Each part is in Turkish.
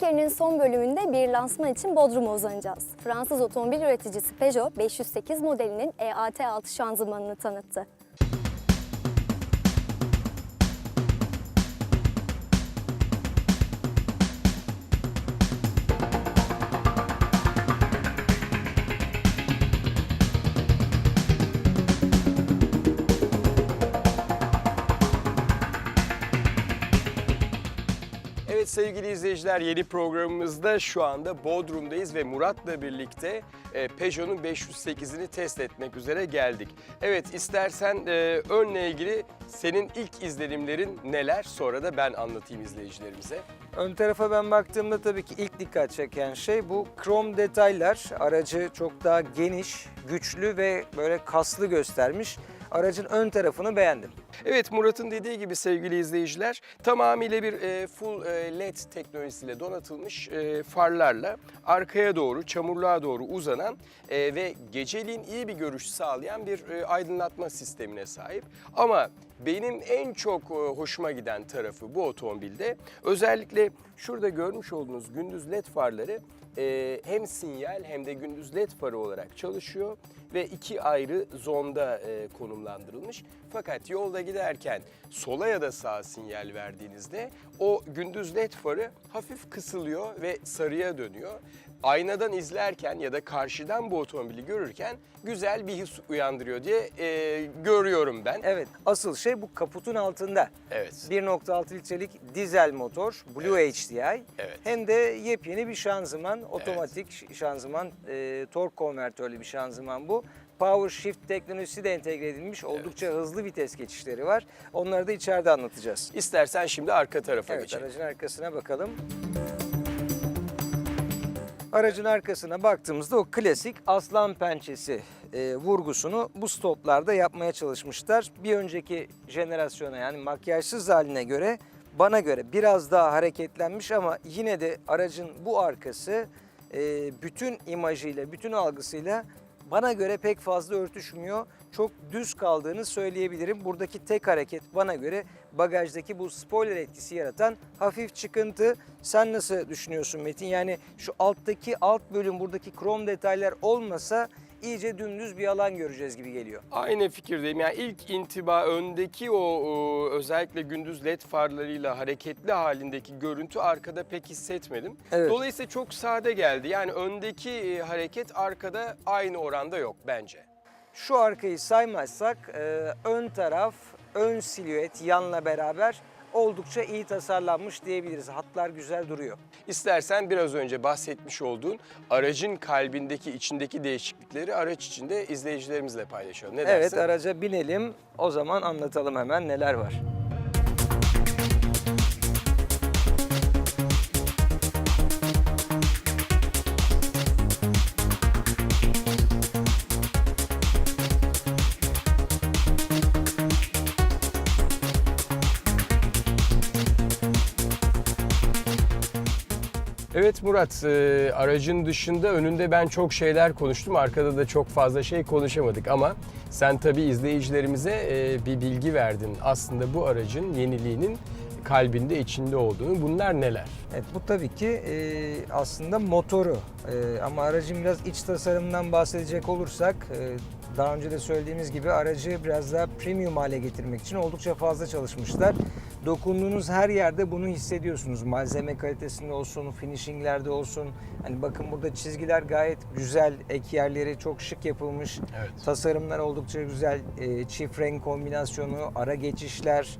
serinin son bölümünde bir lansman için Bodrum'a uzanacağız. Fransız otomobil üreticisi Peugeot 508 modelinin E EAT6 şanzımanını tanıttı. Evet sevgili izleyiciler yeni programımızda şu anda Bodrum'dayız ve Murat'la birlikte e, Peugeot'un 508'ini test etmek üzere geldik. Evet istersen e, önle ilgili senin ilk izlenimlerin neler sonra da ben anlatayım izleyicilerimize. Ön tarafa ben baktığımda tabii ki ilk dikkat çeken şey bu krom detaylar. Aracı çok daha geniş, güçlü ve böyle kaslı göstermiş. Aracın ön tarafını beğendim. Evet Murat'ın dediği gibi sevgili izleyiciler tamamıyla bir e, full e, LED teknolojisiyle donatılmış e, farlarla arkaya doğru çamurluğa doğru uzanan e, ve geceliğin iyi bir görüş sağlayan bir e, aydınlatma sistemine sahip. Ama benim en çok e, hoşuma giden tarafı bu otomobilde özellikle şurada görmüş olduğunuz gündüz LED farları e, hem sinyal hem de gündüz led farı olarak çalışıyor ve iki ayrı zonda e, konumlandırılmış. Fakat yolda giderken sola ya da sağa sinyal verdiğinizde o gündüz led farı hafif kısılıyor ve sarıya dönüyor. Aynadan izlerken ya da karşıdan bu otomobili görürken güzel bir his uyandırıyor diye e, görüyorum ben. Evet, asıl şey bu kaputun altında. Evet. 1.6 litrelik dizel motor, Blue HDI. Evet. Hem de yepyeni bir şanzıman, otomatik ş- şanzıman, e, tork konvertörlü bir şanzıman bu. Power Shift teknolojisi de entegre edilmiş. Oldukça hızlı vites geçişleri var. Onları da içeride anlatacağız. İstersen şimdi arka tarafa Evet, geçelim. aracın arkasına bakalım. Aracın arkasına baktığımızda o klasik aslan pençesi e, vurgusunu bu stoplarda yapmaya çalışmışlar. Bir önceki jenerasyona yani makyajsız haline göre bana göre biraz daha hareketlenmiş ama yine de aracın bu arkası e, bütün imajıyla, bütün algısıyla bana göre pek fazla örtüşmüyor. Çok düz kaldığını söyleyebilirim. Buradaki tek hareket bana göre bagajdaki bu spoiler etkisi yaratan hafif çıkıntı. Sen nasıl düşünüyorsun Metin? Yani şu alttaki alt bölüm buradaki krom detaylar olmasa iyice dümdüz bir alan göreceğiz gibi geliyor. Aynı fikirdeyim. Yani ilk intiba öndeki o, o özellikle gündüz led farlarıyla hareketli halindeki görüntü arkada pek hissetmedim. Evet. Dolayısıyla çok sade geldi. Yani öndeki e, hareket arkada aynı oranda yok bence. Şu arkayı saymazsak e, ön taraf, ön silüet yanla beraber oldukça iyi tasarlanmış diyebiliriz. Hatlar güzel duruyor. İstersen biraz önce bahsetmiş olduğun aracın kalbindeki, içindeki değişiklikleri araç içinde izleyicilerimizle paylaşalım. Ne Evet dersin? araca binelim. O zaman anlatalım hemen neler var. Evet Murat, e, aracın dışında önünde ben çok şeyler konuştum. Arkada da çok fazla şey konuşamadık ama sen tabii izleyicilerimize e, bir bilgi verdin. Aslında bu aracın yeniliğinin kalbinde, içinde olduğunu. Bunlar neler? Evet bu tabii ki e, aslında motoru ama aracın biraz iç tasarımından bahsedecek olursak daha önce de söylediğimiz gibi aracı biraz daha premium hale getirmek için oldukça fazla çalışmışlar. Dokunduğunuz her yerde bunu hissediyorsunuz. Malzeme kalitesinde olsun, finishinglerde olsun. Hani bakın burada çizgiler gayet güzel, ek yerleri çok şık yapılmış. Evet. Tasarımlar oldukça güzel. E, çift renk kombinasyonu, ara geçişler,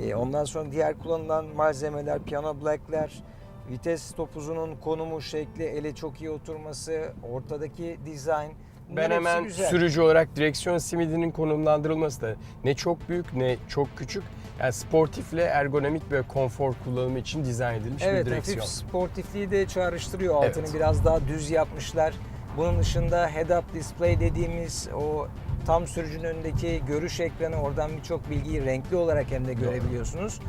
e, ondan sonra diğer kullanılan malzemeler, piyano blackler, vites topuzunun konumu, şekli, ele çok iyi oturması, ortadaki dizayn. Ben hemen güzel. sürücü olarak direksiyon simidinin konumlandırılması da ne çok büyük ne çok küçük. Yani sportifle ergonomik ve konfor kullanımı için dizayn edilmiş Evet, bir direksiyon. hafif sportifliği de çağrıştırıyor. Altını Evet. biraz daha düz yapmışlar. Bunun dışında head-up display dediğimiz o tam sürücünün önündeki görüş ekranı oradan birçok bilgiyi renkli olarak hem de görebiliyorsunuz.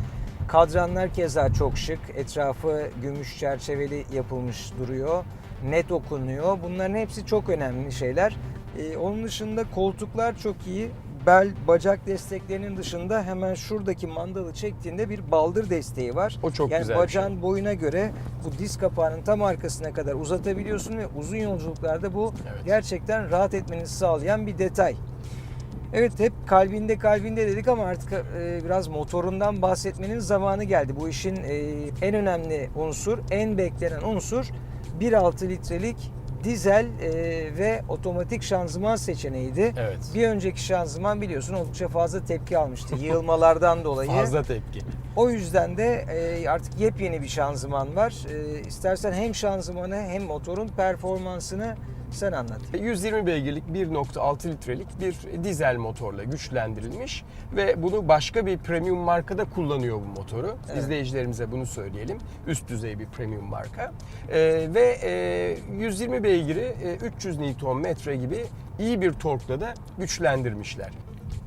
Kadranlar keza çok şık. Etrafı gümüş çerçeveli yapılmış duruyor. Net okunuyor. Bunların hepsi çok önemli şeyler. Ee, onun dışında koltuklar çok iyi. bel, bacak desteklerinin dışında hemen şuradaki mandalı çektiğinde bir baldır desteği var. O çok yani güzel bir bacağın şey. boyuna göre bu diz kapağının tam arkasına kadar uzatabiliyorsun ve uzun yolculuklarda bu Evet. gerçekten rahat etmenizi sağlayan bir detay. Evet hep kalbinde kalbinde dedik ama artık e, biraz motorundan bahsetmenin zamanı geldi. Bu işin e, en önemli unsur, en beklenen unsur 1.6 litrelik dizel e, ve otomatik şanzıman seçeneğiydi. Evet. Bir önceki şanzıman biliyorsun oldukça fazla tepki almıştı yığılmalardan dolayı. Fazla tepki. O yüzden de e, artık yepyeni bir şanzıman var. E, istersen hem şanzımanı hem motorun performansını sen anlat. 120 beygirlik 1.6 litrelik bir dizel motorla güçlendirilmiş ve bunu başka bir premium markada kullanıyor bu motoru. Evet. İzleyicilerimize bunu söyleyelim. Üst düzey bir premium marka. Ee, ve e, 120 beygiri e, 300 Nm gibi iyi bir torkla da güçlendirmişler.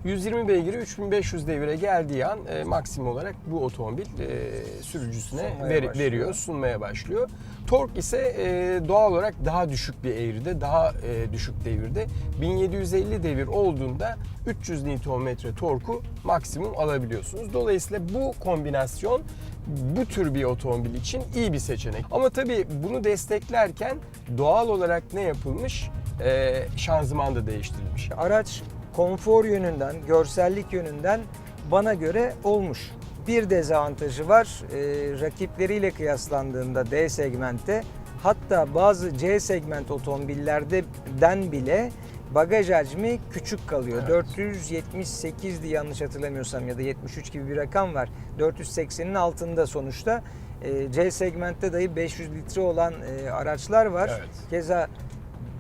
120 beygiri 3500 devire geldiği an e, maksimum olarak bu otomobil e, sürücüsüne Sunmaya ver- başlıyor. veriyor, sunmaya başlıyor. Tork ise e, doğal olarak daha düşük bir eğride, daha e, düşük devirde. 1750 devir olduğunda 300 Nm torku maksimum alabiliyorsunuz. Dolayısıyla bu kombinasyon bu tür bir otomobil için iyi bir seçenek. Ama tabii bunu desteklerken doğal olarak ne yapılmış? E, şanzıman da değiştirilmiş. Araç konfor yönünden, görsellik yönünden bana göre olmuş. Bir dezavantajı var. Ee, rakipleriyle kıyaslandığında D segmentte hatta bazı C segment otomobillerden bile bagaj hacmi küçük kalıyor. Evet. 478'di yanlış hatırlamıyorsam ya da 73 gibi bir rakam var. 480'in altında sonuçta. Ee, C segmentte dahi 500 litre olan e, araçlar var. Evet. Keza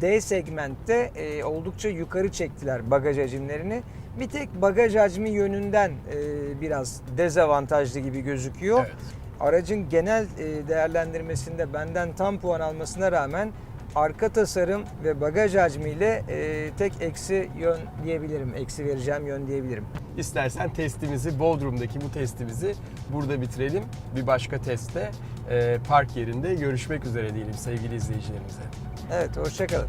D segmentte e, oldukça yukarı çektiler bagaj hacimlerini. Bir tek bagaj hacmi yönünden e, biraz dezavantajlı gibi gözüküyor. Evet. Aracın genel e, değerlendirmesinde benden tam puan almasına rağmen arka tasarım ve bagaj hacmiyle e, tek eksi yön diyebilirim. Eksi vereceğim yön diyebilirim. İstersen testimizi, Bodrum'daki bu testimizi burada bitirelim. Bir başka testte e, park yerinde görüşmek üzere diyelim sevgili izleyicilerimize. Evet hoşçakalın.